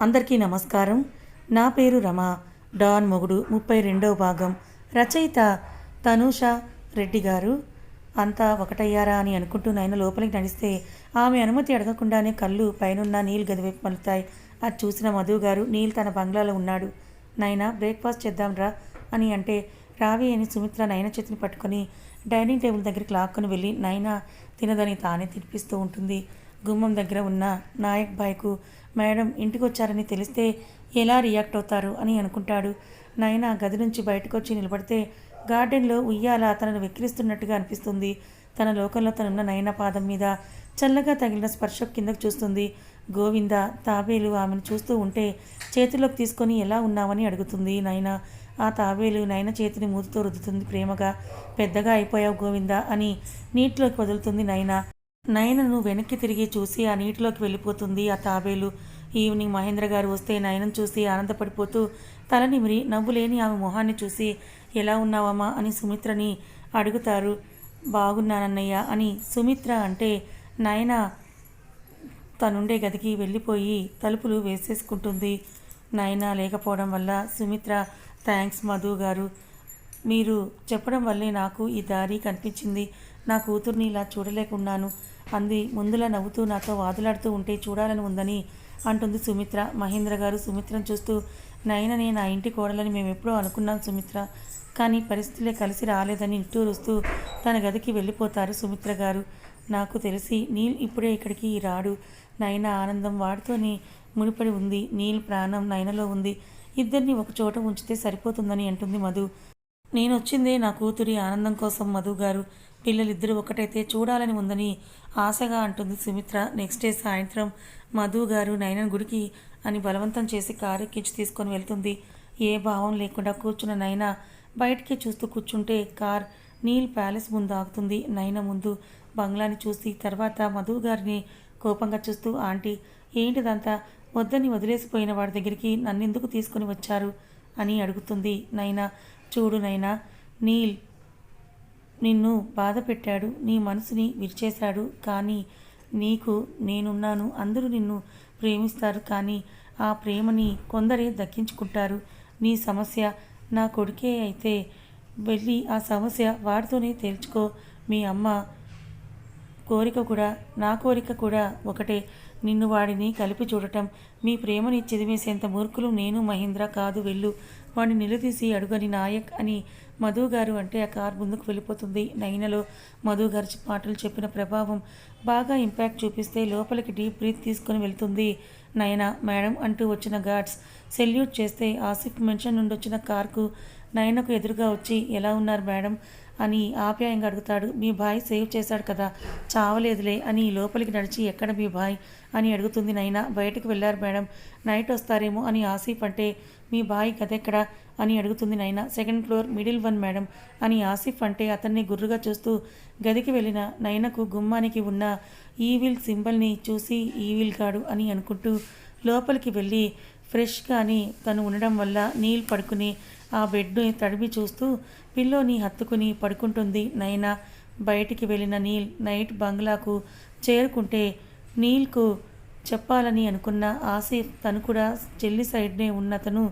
అందరికీ నమస్కారం. నా పేరు రమ. డాన్ మొగుడు ముప్పై రెండవ భాగం. రచయిత తనూష రెడ్డి గారు. అంతా ఒకటయ్యారా అని అనుకుంటూ నాయన లోపలికి నడిస్తే ఆమె అనుమతి అడగకుండానే కళ్ళు పైనున్న నీల్ గదివైపు మలుతాయి అది చూసిన మధు గారు నీల్ తన బంగ్లాలో ఉన్నాడు. నాయన బ్రేక్ఫాస్ట్ చేద్దాంరా అని అంటే రావి అని సుమిత్ర నయన చేతిని పట్టుకొని డైనింగ్ టేబుల్ దగ్గరికి లాక్కొని వెళ్ళి నైనా తినదని తానే తినిపిస్తూ ఉంటుంది. గుమ్మం దగ్గర ఉన్న నాయక్ బాయ్కు మేడం ఇంటికి వచ్చారని తెలిస్తే ఎలా రియాక్ట్ అవుతారు అని అనుకుంటాడు. నాయన గది నుంచి బయటకు వచ్చి నిలబడితే గార్డెన్లో ఉయ్యాల తనను వెక్కిరిస్తున్నట్టుగా అనిపిస్తుంది. తన లోకంలో తనున్న నయన పాదం మీద చల్లగా తగిలిన స్పర్శ కిందకు చూస్తుంది. గోవింద తాబేలు ఆమెను చూస్తూ ఉంటే చేతిలోకి తీసుకొని ఎలా ఉన్నావని అడుగుతుంది నయన ఆ తాబేలు నయన చేతిని మూతితో రుద్దుతుంది ప్రేమగా. పెద్దగా అయిపోయావు గోవింద అని నీటిలోకి వదులుతుంది నయన నయనను వెనక్కి తిరిగి చూసి ఆ నీటిలోకి వెళ్ళిపోతుంది. ఆ తాబేలు ఈవినింగ్ మహేంద్ర గారు వస్తే నయనం చూసి ఆనందపడిపోతూ తల నిమిరి నవ్వులేని ఆమె మొహాన్ని చూసి ఎలా ఉన్నావమ్మా? అని సుమిత్రని అడుగుతారు. బాగున్నానన్నయ్య అని సుమిత్ర అంటే నయన తనుండే గదికి వెళ్ళిపోయి తలుపులు వేసేసుకుంటుంది. నయన లేకపోవడం వల్ల సుమిత్ర థ్యాంక్స్ మధు గారు. మీరు చెప్పడం వల్లే నాకు ఈ దారి కనిపించింది. నా కూతుర్ని ఇలా చూడలేకున్నాను. అంది. ముందులా నవ్వుతూ నాతో వాదులాడుతూ ఉంటే చూడాలని ఉందని అంటుంది సుమిత్ర. మహేంద్ర గారు సుమిత్రను చూస్తూ నయననే నా ఇంటి కోడలని మేము ఎప్పుడో అనుకున్నాం సుమిత్ర. కానీ పరిస్థితులే కలిసి రాలేదని నిట్టూరుస్తూ తన గదికి వెళ్ళిపోతారు సుమిత్ర గారు. నాకు తెలిసి నీల్ ఇప్పుడే ఇక్కడికి రాడు. నయన ఆనందం వాడితోనే ముడిపడి ఉంది. నీల్ ప్రాణం నయనలో ఉంది. ఇద్దరిని ఒక చోట ఉంచితే సరిపోతుందని అంటుంది మధు. నేను వచ్చిందే నా కూతురి ఆనందం కోసం మధు గారు. పిల్లలిద్దరూ ఒకటైతే చూడాలని ఉందని ఆశగా అంటుంది సుమిత్ర. నెక్స్ట్ డే సాయంత్రం మధు గారు నయనన్ గుడికి అని బలవంతం చేసి కారు ఎక్కించి తీసుకొని వెళ్తుంది. ఏ భావం లేకుండా కూర్చున్న నయన బయటికి చూస్తూ కూర్చుంటే కార్ నీల్ ప్యాలెస్ ముందు ఆగుతుంది. నయన ముందు బంగ్లాని చూసి తర్వాత మధు గారిని కోపంగా చూస్తూ ఆంటీ ఏంటిదంతా? వద్దని వదిలేసిపోయిన వాడి దగ్గరికి నన్నెందుకు తీసుకొని వచ్చారు? అని అడుగుతుంది నైనా చూడు నైనా నీల్ నిన్ను బాధ పెట్టాడు నీ మనసుని విరిచేశాడు. కానీ నీకు నేనున్నాను అందరూ నిన్ను ప్రేమిస్తారు. కానీ ఆ ప్రేమని కొందరే దక్కించుకుంటారు. నీ సమస్య నా కొడుకే అయితే వెళ్ళి ఆ సమస్య వాడితోనే తేల్చుకో. మీ అమ్మ కోరిక కూడా నా కోరిక కూడా ఒకటే. నిన్ను వాడిని కలిపి చూడటం. మీ ప్రేమని చెదిమేసేంత మూర్ఖులు నేను మహేంద్ర కాదు వెళ్ళు. వాడిని నిలదీసి అడుగని నాయక్ అని మధు గారు అంటే ఆ కార్ ముందుకు వెళ్ళిపోతుంది. నైనలో మధు పాటలు మాటలు చెప్పిన ప్రభావం బాగా ఇంపాక్ట్ చూపిస్తే లోపలికి డీప్ బ్రీత్ తీసుకొని వెళ్తుంది. నయన మేడం అంటూ వచ్చిన గార్డ్స్ సెల్యూట్ చేస్తే ఆసిఫ్ మెన్షన్ నుండి వచ్చిన కార్కు నయనకు ఎదురుగా వచ్చి ఎలా ఉన్నారు మేడం? అని ఆప్యాయంగా అడుగుతాడు. మీ బాయ్ సేవ్ చేశాడు కదా చావలేదులే అని లోపలికి నడిచి ఎక్కడ మీ బాయ్ అని అడుగుతుంది నైనా. బయటకు వెళ్ళారు మేడం. నైట్ వస్తారేమో అని ఆసీఫ్ అంటే మీ బాయ్ గదెక్కడ అని అడుగుతుంది Naina. Second floor middle one madam అని ఆసిఫ్ అంటే అతన్ని గుర్రుగా చూస్తూ గదికి వెళ్ళిన నైనకు గుమ్మానికి ఉన్న ఈవిల్ సింబల్ని చూసి ఈవిల్ గాడు అని అనుకుంటూ లోపలికి వెళ్ళి ఫ్రెష్గాని తను ఉండడం వల్ల నీళ్ళు పడుకుని ఆ బెడ్ని తడిమి చూస్తూ పిల్లోని హత్తుకుని పడుకుంటుంది. నైనా బయటికి వెళ్ళిన నీల్ నైట్ బంగ్లాకు చేరుకుంటే నీల్కు చెప్పాలని అనుకున్న ఆసిఫ్ తను కూడా చెల్లి సైడ్నే ఉన్నతను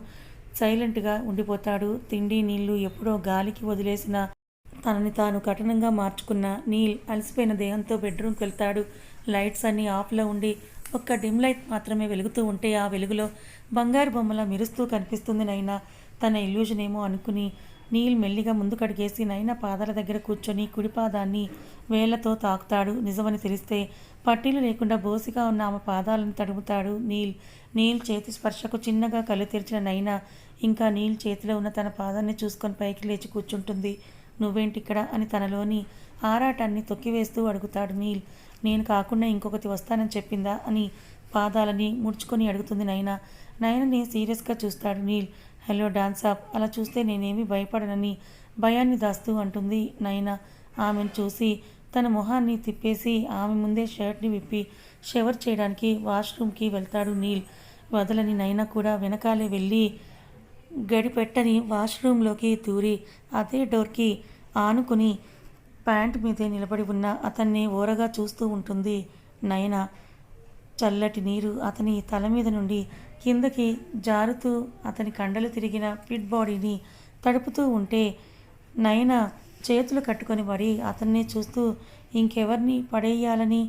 సైలెంట్గా ఉండిపోతాడు. తిండి నీళ్ళు ఎప్పుడో గాలికి వదిలేసిన తనని తాను కఠినంగా మార్చుకున్న నీల్ అలసిపోయిన దేహంతో బెడ్రూమ్కి వెళ్తాడు. లైట్స్ అన్నీ ఆఫ్లో ఉండి ఒక్క డిమ్ లైట్ మాత్రమే వెలుగుతూ ఉంటే ఆ వెలుగులో బంగారు బొమ్మల మెరుస్తూ కనిపిస్తుంది నైనా తన ఇల్యూజన్ ఏమో అనుకుని నీల్ మెల్లిగా ముందుకడిగేసి నైనా పాదాల దగ్గర కూర్చొని కుడి పాదాన్ని వేళ్ళతో తాకుతాడు. నిజమని తెలిస్తే పట్టీలు లేకుండా బోసిగా ఉన్న ఆమె పాదాలను తడుముతాడు నీల్. నీల్ చేతి స్పర్శకు చిన్నగా కళ్ళు తెరిచిన నైనా ఇంకా నీల్ చేతిలో ఉన్న తన పాదాన్ని చూసుకొని పైకి లేచి కూర్చుంటుంది. నువ్వేంటి ఇక్కడ అని తనలోని ఆరాటాన్ని తొక్కివేస్తూ అడుగుతాడు నీల్. నేను కాకుండా ఇంకొకటి వస్తానని చెప్పిందా? అని పాదాలని ముడుచుకొని అడుగుతుంది నైనా నయనని సీరియస్గా చూస్తాడు నీల్. హలో డాన్స్ ఆప్ అలా చూస్తే నేనేమి భయపడనని భయాన్ని దాస్తూ అంటుంది నైనా ఆమెను చూసి తన మొహాన్ని తిప్పేసి ఆమె ముందే షర్ట్ని విప్పి షవర్ చేయడానికి వాష్రూమ్కి వెళ్తాడు నీల్. వదలని నైనా కూడా వెనకాలే వెళ్ళి గడిపెట్టని వాష్రూమ్లోకి దూరి అదే డోర్కి ఆనుకుని ప్యాంట్ మీదే నిలబడి ఉన్న అతన్ని ఓరగా చూస్తూ ఉంటుంది నయన. చల్లటి నీరు అతని తల మీద నుండి కిందకి జారుతూ అతని కండలు తిరిగిన ఫిట్ బాడీని తడుపుతూ ఉంటే నయన చేతులు కట్టుకొని పడి అతన్ని చూస్తూ ఇంకెవరిని పడేయాలని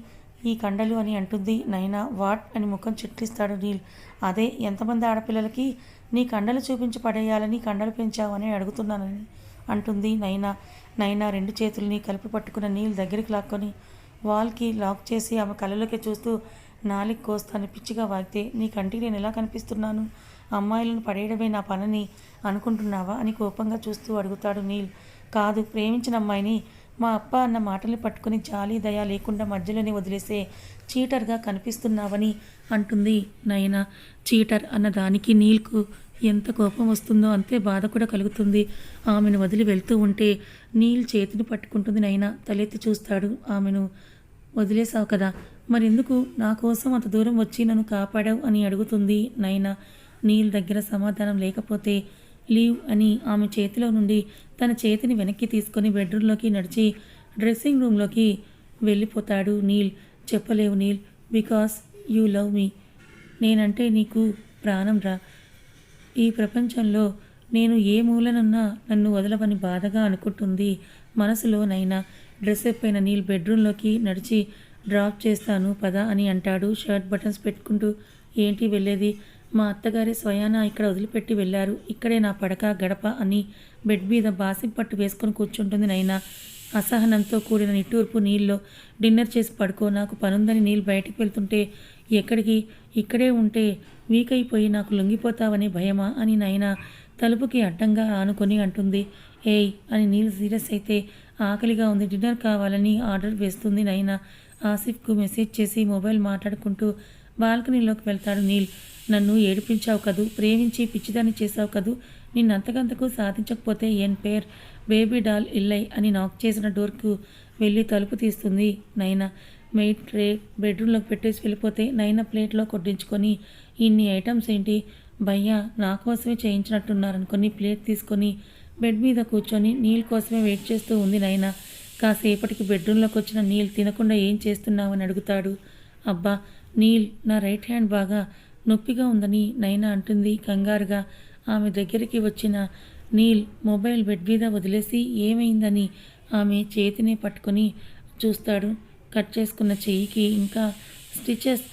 ఈ కండలు అని అంటుంది నైనా వాట్? అని ముఖం చిట్లిస్తాడు నీల్. అదే ఎంతమంది ఆడపిల్లలకి నీ కండలు చూపించి పడేయాలని కండలు పెంచావని అడుగుతున్నానని అంటుంది నైనా నైనా రెండు చేతుల్ని కలిపి పట్టుకున్న నీల్ దగ్గరికి లాక్కొని వాల్కి లాక్ చేసి ఆమె కళ్ళలోకి చూస్తూ నాలికి కోస్తాను పిచ్చిగా వాగితే నీ కంటికి నేను ఎలా కనిపిస్తున్నాను? అమ్మాయిలను పడేయడమే నా పనని అనుకుంటున్నావా? అని కోపంగా చూస్తూ అడుగుతాడు నీల్. కాదు ప్రేమించిన అమ్మాయిని మా అప్ప అన్న మాటల్ని పట్టుకుని జాలి దయ లేకుండా మధ్యలోనే వదిలేసే చీటర్గా కనిపిస్తున్నావని అంటుంది నయన. చీటర్ అన్న దానికి నీల్కు ఎంత కోపం వస్తుందో అంతే బాధ కూడా కలుగుతుంది. ఆమెను వదిలి వెళ్తూ ఉంటే నీల్ చేతిని పట్టుకుంటుంది నైనా తలెత్తి చూస్తాడు. ఆమెను వదిలేసావు కదా? మరెందుకు? నా కోసం అంత దూరం వచ్చి నన్ను కాపాడావు అని అడుగుతుంది నైనా. నీల్ దగ్గర సమాధానం లేకపోతే లీవ్ అని ఆమె చేతిలో నుండి తన చేతిని వెనక్కి తీసుకొని బెడ్రూమ్లోకి నడిచి డ్రెస్సింగ్ రూమ్లోకి వెళ్ళిపోతాడు నీల్. చెప్పలేవు Neel because you love me. నేనంటే నీకు ప్రాణం రా. ఈ ప్రపంచంలో నేను ఏ మూలనున్నా నన్ను వదలవని బాధగా అనుకుంటుంది మనసులోనైనా డ్రెస్ అయిపోయిన నీల్ బెడ్రూమ్లోకి నడిచి డ్రాప్ చేస్తాను పద అని అంటాడు. షర్ట్ బటన్స్ పెట్టుకుంటూ ఏంటి వెళ్ళేది? మా అత్తగారి స్వయాన ఇక్కడ వదిలిపెట్టి వెళ్ళారు. ఇక్కడే నా పడక గడప అని బెడ్ మీద బాసిం పట్టు వేసుకొని కూర్చుంటుంది నైనా. అసహనంతో కూడిన నిట్టూర్పు నీళ్ళలో డిన్నర్ చేసి పడుకో. నాకు పనుందని నీళ్ళు బయటికి వెళ్తుంటే ఎక్కడికి? ఇక్కడే ఉంటే వీక్ అయిపోయి నాకు లొంగిపోతావనే భయమా? అని నైనా తలుపుకి అడ్డంగా ఆనుకొని అంటుంది. ఏయ్ అని నీళ్ళు సీరియస్ అయితే ఆకలిగా ఉంది. డిన్నర్ కావాలని ఆర్డర్ వేస్తుంది నైనా. ఆసిఫ్కు మెసేజ్ చేసి మొబైల్ మాట్లాడుకుంటూ బాల్కనీలోకి వెళ్తాడు నీల్. నన్ను ఏడిపించావు కదూ? ప్రేమించి పిచ్చిదాన్ని చేశావు కదూ? నిన్నంతకంతకు సాధించకపోతే ఎన్ పేర్? బేబీ డాల్ ఇల్లై అని నాక్ చేసిన డోర్కు వెళ్ళి తలుపు తీస్తుంది నైనా. మెయిట్ ట్రే బెడ్రూమ్లోకి పెట్టేసి వెళ్ళిపోతే నైనా ప్లేట్లో కొట్టించుకొని ఇన్ని ఐటమ్స్ ఏంటి? భయ్యా నా కోసమే చేయించినట్టున్నారనుకొని ప్లేట్ తీసుకొని బెడ్ మీద కూర్చొని నీళ్ళ కోసమే వెయిట్ చేస్తూ ఉంది నైనా. కాసేపటికి బెడ్రూమ్లోకి వచ్చిన నీల్ తినకుండా ఏం చేస్తున్నావని అడుగుతాడు. అబ్బా నీల్ నా రైట్ హ్యాండ్ బాగా నొప్పిగా ఉందని నైనా అంటుంది కంగారుగా. ఆమె దగ్గరికి వచ్చిన నీల్ మొబైల్ బెడ్ మీద వదిలేసి ఏమైందని ఆమె చేతిని పట్టుకొని చూస్తాడు. కట్ చేసుకున్న చెయ్యికి ఇంకా స్టిచెస్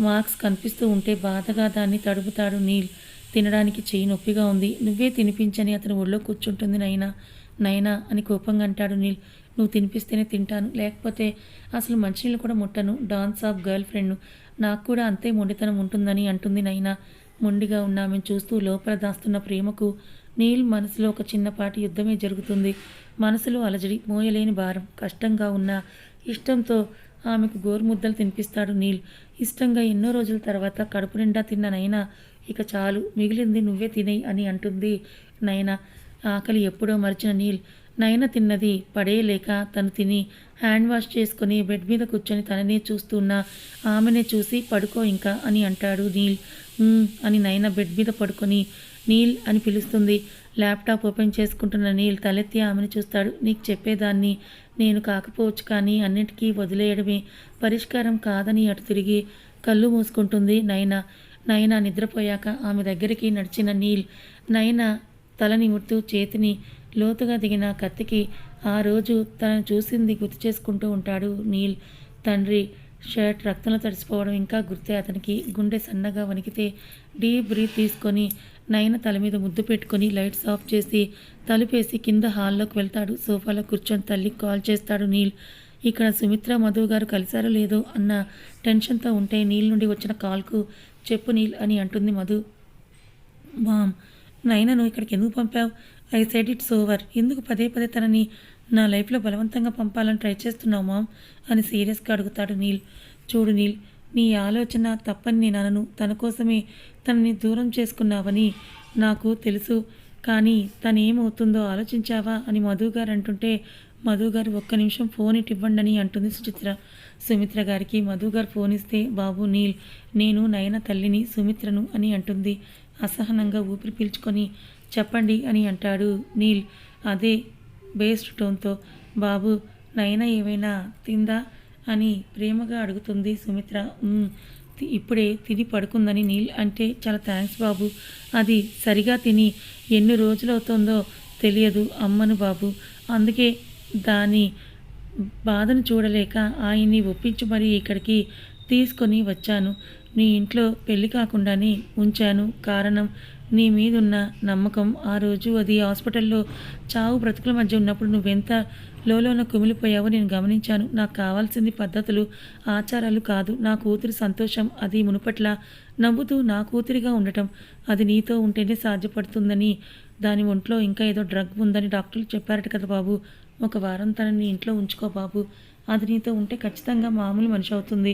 మార్క్స్ కనిపిస్తూ ఉంటే బాధగా దాన్ని తడుపుతాడు నీల్. తినడానికి చెయ్యి నొప్పిగా ఉంది. నువ్వే తినిపించని అతను ఒళ్ళో కూర్చుంటుంది నైనా. నైనా అని కోపంగా అంటాడు నీల్. నువ్వు తినిపిస్తేనే తింటాను. లేకపోతే అసలు మంచినీళ్ళు కూడా ముట్టను. డాన్స్ ఆఫ్ గర్ల్ ఫ్రెండ్ నాకు కూడా అంతే మొండితనం ఉంటుందని అంటుంది నైనా. మొండిగా ఉన్న ఆమెను చూస్తూ లోపల దాస్తున్న ప్రేమకు నీల్ మనసులో ఒక చిన్నపాటి యుద్ధమే జరుగుతుంది. మనసులో అలజడి మోయలేని భారం కష్టంగా ఉన్న ఇష్టంతో ఆమెకు గోరుముద్దలు తినిపిస్తాడు నీల్. ఇష్టంగా ఎన్నో రోజుల తర్వాత కడుపు నిండా తిన్న నైనా ఇక చాలు మిగిలింది నువ్వే తినేయి అని అంటుంది నైనా. ఆకలి ఎప్పుడో మరిచిన నీల్. నయన తిన్నది. పడేయలేక తను తిని హ్యాండ్ వాష్ చేసుకుని బెడ్ మీద కూర్చొని తననే చూస్తున్న ఆమెనే చూసి పడుకో ఇంకా అని అంటాడు నీల్. అని నయన బెడ్ మీద పడుకొని నీల్ అని పిలుస్తుంది. ల్యాప్టాప్ ఓపెన్ చేసుకుంటున్న నీల్ తలెత్తి ఆమెను చూస్తాడు. నీకు చెప్పేదాన్ని నేను కాకపోవచ్చు కానీ అన్నిటికీ వదిలేయడమే. పరిష్కారం కాదని అటు తిరిగి కళ్ళు మూసుకుంటుంది నయన. నయన నిద్రపోయాక ఆమె దగ్గరికి నడిచిన నీల్. నయన తల ముడుతూ చేతిని లోతుగా దిగిన కత్తికి ఆ రోజు తనను చూసింది గుర్తు చేసుకుంటూ ఉంటాడు నీల్. తండ్రి షర్ట్ రక్తంలో తడిసిపోవడం ఇంకా గుర్తే. అతనికి గుండె సన్నగా వణికితే డీప్ బ్రీత్ తీసుకొని నయన తల మీద ముద్దు పెట్టుకొని లైట్స్ ఆఫ్ చేసి తలుపేసి కింద హాల్లోకి వెళ్తాడు. సోఫాలో కూర్చొని తల్లికి కాల్ చేస్తాడు నీల్. ఇక్కడ సుమిత్ర మధు గారు కలిశారో లేదో అన్న టెన్షన్తో ఉంటే నీల్ నుండి వచ్చిన కాల్కు చెప్పు నీల్ అని అంటుంది మధు. మామ్ నైనను ఇక్కడికి ఎందుకు పంపావు? I said it's over. ఎందుకు పదే పదే తనని నా లైఫ్లో బలవంతంగా పంపాలని ట్రై చేస్తున్నావు మామ్? అని సీరియస్గా అడుగుతాడు నీల్. చూడు నీల్ నీ ఆలోచన తప్పని నేను అనను. తన కోసమే తనని దూరం చేసుకున్నావని నాకు తెలుసు. కానీ తను ఏమవుతుందో ఆలోచించావా అని మధు గారు అంటుంటే మధు గారు ఒక్క నిమిషం ఫోన్ ఇటు ఇవ్వండి అని అంటుంది సుచిత్ర. సుమిత్ర గారికి మధు గారు ఫోన్ ఇస్తే బాబు నీల్ నేను నయన తల్లిని సుమిత్రను అని అంటుంది. అసహనంగా ఊపిరి పీల్చుకొని చెప్పండి అని అంటాడు నీల్. అదే బేస్డ్ టోన్తో బాబు నైనా ఏమైనా తిందా? అని ప్రేమగా అడుగుతుంది సుమిత్ర. ఇప్పుడే తిని పడుకుందని నీల్ అంటే చాలా థ్యాంక్స్ బాబు. అది సరిగా తిని ఎన్ని రోజులవుతుందో తెలియదు అమ్మను బాబు. అందుకే దాని బాధను చూడలేక ఆయన్ని ఒప్పించి మరీ ఇక్కడికి తీసుకొని వచ్చాను. నీ ఇంట్లో పెళ్ళి కాకుండానే ఉంచాను. కారణం నీ మీదున్న నమ్మకం ఆ రోజు అది హాస్పిటల్లో చావు బ్రతుకుల మధ్య ఉన్నప్పుడు నువ్వెంత లోలోన కుమిలిపోయావో నేను గమనించాను. నాకు కావాల్సింది పద్ధతులు ఆచారాలు కాదు. నా కూతురి సంతోషం అది మునుపట్ల నవ్వుతూ నా కూతురిగా ఉండటం అది నీతో ఉంటేనే సాధ్యపడుతుందని. దాని ఒంట్లో ఇంకా ఏదో డ్రగ్ ఉందని డాక్టర్లు చెప్పారట కదా బాబు. ఒక వారం తనని ఇంట్లో ఉంచుకో బాబు. అది నీతో ఉంటే ఖచ్చితంగా మామూలు మనిషి అవుతుంది.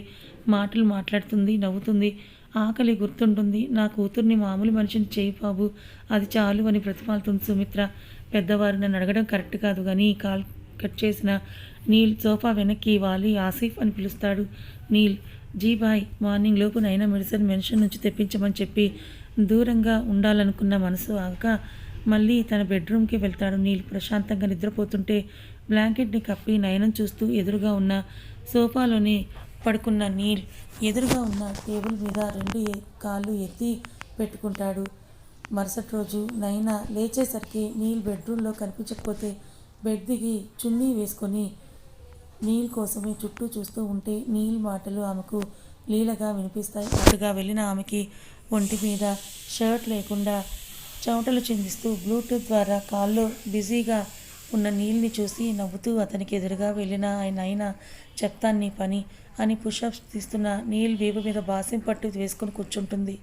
మాటలు మాట్లాడుతుంది నవ్వుతుంది. ఆకలి గుర్తుంటుంది. నా కూతుర్ని మామూలు మనిషిని చేయి బాబు. అది చాలు అని ప్రతిపాలుతుంది సుమిత్ర. పెద్దవారు నన్ను అడగడం కరెక్ట్ కాదు కానీ కాల్ కట్ చేసిన నీల్ సోఫా వెనక్కి వాలి ఆసిఫ్ అని పిలుస్తాడు. నీల్ జీ బాయ్ మార్నింగ్ లోపు నైనా మెడిసిన్ మెన్షన్ నుంచి తెప్పించమని చెప్పి దూరంగా ఉండాలనుకున్న మనసు ఆగక మళ్ళీ తన బెడ్రూమ్కి వెళ్తాడు నీళ్ళు ప్రశాంతంగా నిద్రపోతుంటే బ్లాంకెట్ని కప్పి నయనం చూస్తూ ఎదురుగా ఉన్న సోఫాలోని పడుకున్న నీల్ ఎదురుగా ఉన్న టేబుల్ మీద రెండు కాళ్ళు ఎత్తి పెట్టుకుంటాడు. మరుసటి రోజు నైనా లేచేసరికి నీల్ బెడ్రూమ్లో కనిపించకపోతే బెడ్ దిగి చున్నీ వేసుకొని నీల్ కోసమే చుట్టూ చూస్తూ ఉంటే నీల్ మాటలు ఆమెకు లీలగా వినిపిస్తాయి. అటుగా వెళ్ళిన ఆమెకి ఒంటి మీద షర్ట్ లేకుండా చెమటలు చిందిస్తూ బ్లూటూత్ ద్వారా కాల్లో బిజీగా ఉన్న నీల్ని చూసి నవ్వుతూ అతనికి ఎదురుగా వెళ్ళిన ఆయన అయినా చెప్తాను నీ పని అని పుషప్స్ తీస్తున్న నీల్ వీపు మీద బాసిం పట్టు వేసుకొని కూర్చుంటుంది.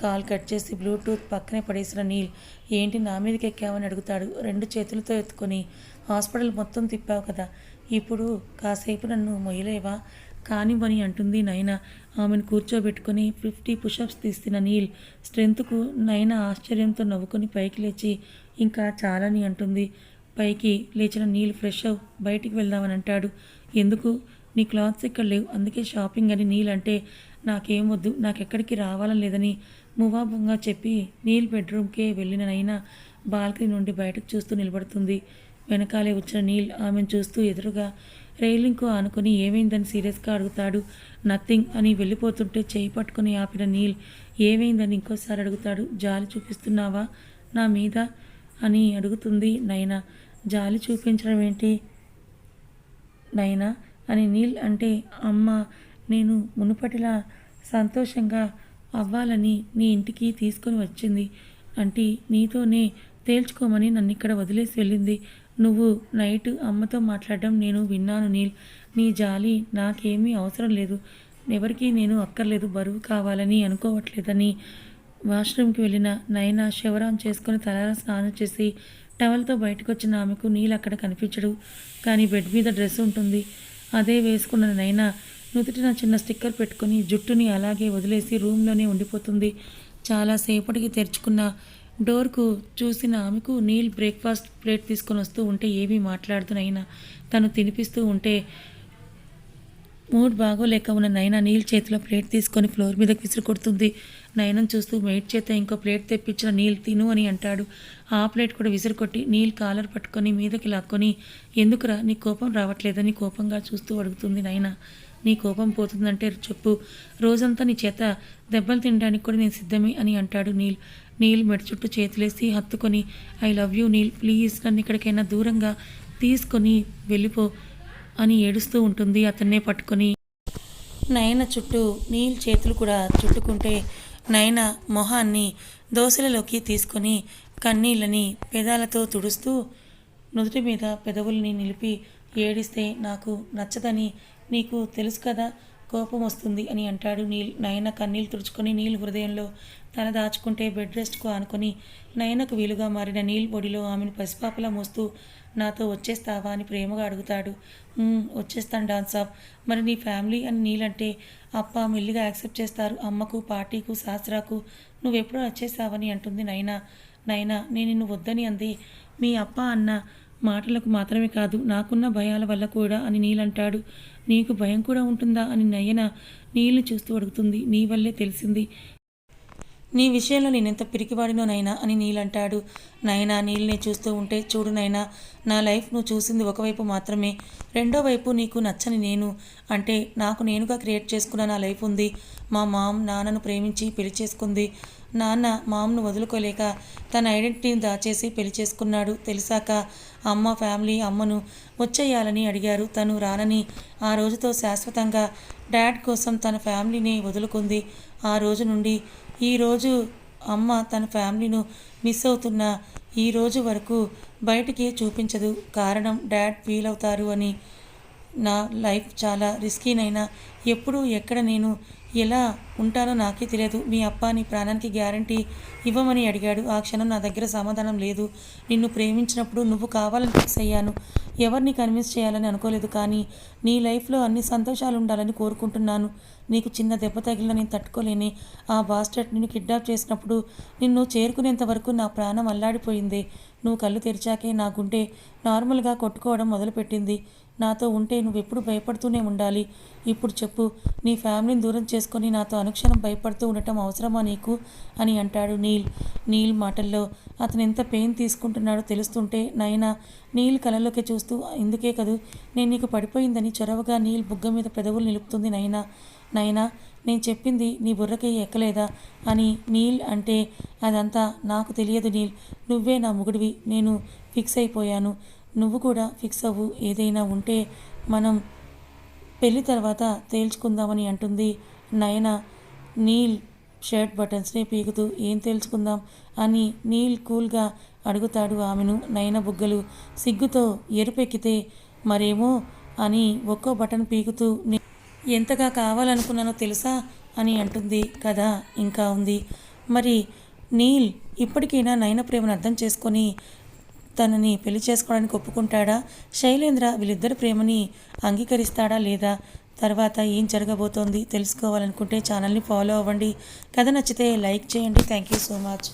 కాల్ కట్ చేసి బ్లూటూత్ పక్కనే పడేసిన నీల్ ఏంటి నా మీదకి ఎక్కావని అడుగుతాడు. రెండు చేతులతో ఎత్తుకొని హాస్పిటల్ మొత్తం తిప్పావు కదా. ఇప్పుడు కాసేపు నన్ను మొయ్యలేవా? కానివ్వని అంటుంది నైనా ఆమెను కూర్చోబెట్టుకొని ఫిఫ్టీ పుషప్స్ తీస్తున్న నీల్ స్ట్రెంత్కు నైనా ఆశ్చర్యంతో నవ్వుకొని పైకి లేచి ఇంకా చాలని అంటుంది. పైకి లేచిన నీల్ ఫ్రెష్ అవ్. బయటికి వెళ్దామని అంటాడు. ఎందుకు? నీ క్లాత్స్ ఇక్కడ లేవు. అందుకే షాపింగ్ అని నీల్ అంటే నాకేం వద్దు. నాకెక్కడికి రావాలని లేదని మువాబుంగా చెప్పి నీల్ బెడ్రూమ్కే వెళ్ళిన నైనా బాల్కనీ నుండి బయటకు చూస్తూ నిలబడుతుంది. వెనకాలే వచ్చిన నీల్ ఆమెను చూస్తూ ఎదురుగా రైలింగ్కు ఆనుకొని ఏమైందని సీరియస్గా అడుగుతాడు. నథింగ్ అని వెళ్ళిపోతుంటే చేయి పట్టుకొని ఆపిన నీల్ ఏమైందని ఇంకోసారి అడుగుతాడు. జాలి చూపిస్తున్నావా నా మీద అని అడుగుతుంది నైనా. జాలి చూపించడం ఏంటి నైనా? అని నీల్ అంటే అమ్మ నేను మునుపటిలా సంతోషంగా అవ్వాలని నీ ఇంటికి తీసుకొని వచ్చింది. అంటే నీతోనే తేల్చుకోమని నన్ను ఇక్కడ వదిలేసి వెళ్ళింది. నువ్వు నైట్ అమ్మతో మాట్లాడడం నేను విన్నాను నీల్. నీ జాలి నాకేమీ అవసరం లేదు. ఎవరికీ నేను అక్కర్లేదు. బరువు కావాలని అనుకోవట్లేదని వాష్రూమ్కి వెళ్ళిన నయన శివరాం చేసుకుని తలారా స్నానం చేసి టవల్తో బయటకు వచ్చిన ఆమెకు నీళ్ళు అక్కడ కనిపించడు. కానీ బెడ్ మీద డ్రెస్ ఉంటుంది. అదే వేసుకున్న నైనా. నుదుటిన చిన్న స్టిక్కర్ పెట్టుకొని జుట్టుని అలాగే వదిలేసి రూమ్లోనే ఉండిపోతుంది. చాలాసేపటికి తెరుచుకున్న. డోర్కు చూసిన ఆమెకు నీల్ బ్రేక్ఫాస్ట్ ప్లేట్ తీసుకొని వస్తూ ఉంటే ఏమీ మాట్లాడుతున్నైనా తను తినిపిస్తూ ఉంటే మూడ్ బాగోలేక ఉన్న నైనా నీల్ చేతిలో ప్లేట్ తీసుకొని ఫ్లోర్ మీదకి విసిరి కొడుతుంది నయనం చూస్తూ మెయిట్ చేత ఇంకో ప్లేట్ తెప్పించిన నీల్ తిను అని అంటాడు. ఆ ప్లేట్ కూడా విసిరి కొట్టి నీల్ కాలర్ పట్టుకొని మీదకి లాక్కొని ఎందుకురా నీ కోపం రావట్లేదని కోపంగా చూస్తూ అడుగుతుంది నైనా. నీ కోపం పోతుందంటే చెప్పు. రోజంతా నీ చేత దెబ్బలు తినడానికి కూడా నేను సిద్ధమే అని అంటాడు నీల్. నీల్ మెడ చుట్టూ చేతులేసి హత్తుకొని I love you Neel. Please నన్ను ఇక్కడికైనా దూరంగా తీసుకొని వెళ్ళిపో. అని ఏడుస్తూ ఉంటుంది. అతన్నే పట్టుకొని నయన చుట్టూ నీల్ చేతులు కూడా చుట్టుకుంటే నయన మొహాన్ని దోశలలోకి తీసుకొని కన్నీళ్ళని పెదాలతో తుడుస్తూ నుదుటి మీద పెదవుల్ని నిలిపి ఏడిస్తే నాకు నచ్చదని నీకు తెలుసు కదా కోపం వస్తుంది అని అంటాడు నీల్. నయన కన్నీళ్ళు తుడుచుకొని నీల్ హృదయంలో తల దాచుకుంటే బెడ్ రెస్ట్కు ఆనుకొని నయనకు వీలుగా మారిన నీల్ బొడిలో ఆమెను పసిపాపలా మోస్తూ నాతో వచ్చేస్తావా అని ప్రేమగా అడుగుతాడు. వచ్చేస్తాను డాన్స్ ఆఫ్. మరి నీ ఫ్యామిలీ అని నీలంటే అప్ప మెల్లిగా యాక్సెప్ట్ చేస్తారు. అమ్మకు పార్టీకు శాస్త్రాకు నువ్వెప్పుడో వచ్చేసావని అంటుంది నైనా. నైనా నేను నిన్ను వద్దని అంది. మీ అప్ప అన్న మాటలకు మాత్రమే కాదు నాకున్న భయాల వల్ల కూడా అని నీలంటాడు. నీకు భయం కూడా ఉంటుందా? అని నయన నీళ్ళని చూస్తూ అడుగుతుంది. నీ వల్లే తెలిసింది. నీ విషయంలో నేనెంత పిరికివాడినో నైనా అని నీళ్ళంటాడు నైనా నీళ్ళని చూస్తూ ఉంటే చూడు నైనా నా లైఫ్ నువ్వు చూసింది ఒకవైపు మాత్రమే. రెండో వైపు నీకు నచ్చని నేను. అంటే నాకు నేనుగా క్రియేట్ చేసుకున్న నా లైఫ్ ఉంది. మా మామ్ నాన్నను ప్రేమించి పెళ్ళి చేసుకుంది. నాన్న మామ్ను వదులుకోలేక తన ఐడెంటిటీని దాచేసి పెళ్ళి చేసుకున్నాడు. తెలిసాక అమ్మ ఫ్యామిలీ అమ్మను వచ్చేయాలని అడిగారు. తను రానని ఆ రోజుతో శాశ్వతంగా డాడ్ కోసం తన ఫ్యామిలీని వదులుకుంది. ఆ రోజు నుండి ఈరోజు అమ్మ తన ఫ్యామిలీను మిస్ అవుతున్న ఈ రోజు వరకు బయటికి చూపించదు. కారణం డాడ్ ఫీల్ అవుతారు అని నా లైఫ్ చాలా రిస్కీనైనా ఎప్పుడు ఎక్కడ నేను ఎలా ఉంటానో నాకే తెలియదు. మీ అప్ప నీ ప్రాణానికి గ్యారంటీ ఇవ్వమని అడిగాడు. ఆ క్షణం నా దగ్గర సమాధానం లేదు. నిన్ను ప్రేమించినప్పుడు నువ్వు కావాలని ఫిక్స్ అయ్యాను. ఎవరిని కన్విన్స్ చేయాలని అనుకోలేదు కానీ నీ లైఫ్లో అన్ని సంతోషాలు ఉండాలని కోరుకుంటున్నాను. నీకు చిన్న దెబ్బ తగిలిన నేను తట్టుకోలేని. ఆ బాస్టర్ట్ నిన్ను కిడ్నాప్ చేసినప్పుడు నిన్ను చేరుకునేంత వరకు నా ప్రాణం అల్లాడిపోయింది. నువ్వు కళ్ళు తెరిచాకే నా గుండె నార్మల్గా కొట్టుకోవడం మొదలుపెట్టింది. నాతో ఉంటే నువ్వెప్పుడు భయపడుతూనే ఉండాలి. ఇప్పుడు చెప్పు నీ ఫ్యామిలీని దూరం చేసుకొని నాతో అనుక్షణం భయపడుతూ ఉండటం అవసరమా నీకు? అని అంటాడు నీల్. నీల్ మాటల్లో అతను ఎంత పెయిన్ తీసుకుంటున్నాడో తెలుస్తుంటే నైనా నీల్ కలలోకి చూస్తూ ఇందుకే కదూ? నేను నీకు పడిపోయిందని చొరవగా నీల్ బుగ్గ మీద పెదవులు నిలుపుతుంది నైనా. నైనా నేను చెప్పింది నీ బుర్రకి ఎక్కలేదా అని నీల్ అంటే అదంతా నాకు తెలియదు నీల్. నువ్వే నా ముగుడివి. నేను ఫిక్స్ అయిపోయాను. నువ్వు కూడా ఫిక్స్ అవ్వు. ఏదైనా ఉంటే మనం పెళ్ళి తర్వాత తేల్చుకుందామని అంటుంది. నయన నీల్ షర్ట్ బటన్స్ని పీకుతూ ఏం తేల్చుకుందాం? అని నీల్ కూల్గా అడుగుతాడు ఆమెను. నయన బుగ్గలు సిగ్గుతో ఎరుపెక్కితే మరేమో? అని ఒక్కో బటన్ పీకుతూ ఎంతగా కావాలనుకున్నానో తెలుసా? అని అంటుంది. కదా ఇంకా ఉంది. మరి నీల్ ఇప్పటికైనా నయన ప్రేమను అర్థం చేసుకొని తనని పెళ్ళి చేసుకోవడానికి ఒప్పుకుంటాడా? శైలేంద్ర వీళ్ళిద్దరి ప్రేమని అంగీకరిస్తాడా లేదా? తర్వాత ఏం జరగబోతోంది తెలుసుకోవాలనుకుంటే ఛానల్ని ఫాలో అవ్వండి. కథ నచ్చితే లైక్ చేయండి. Thank you so much.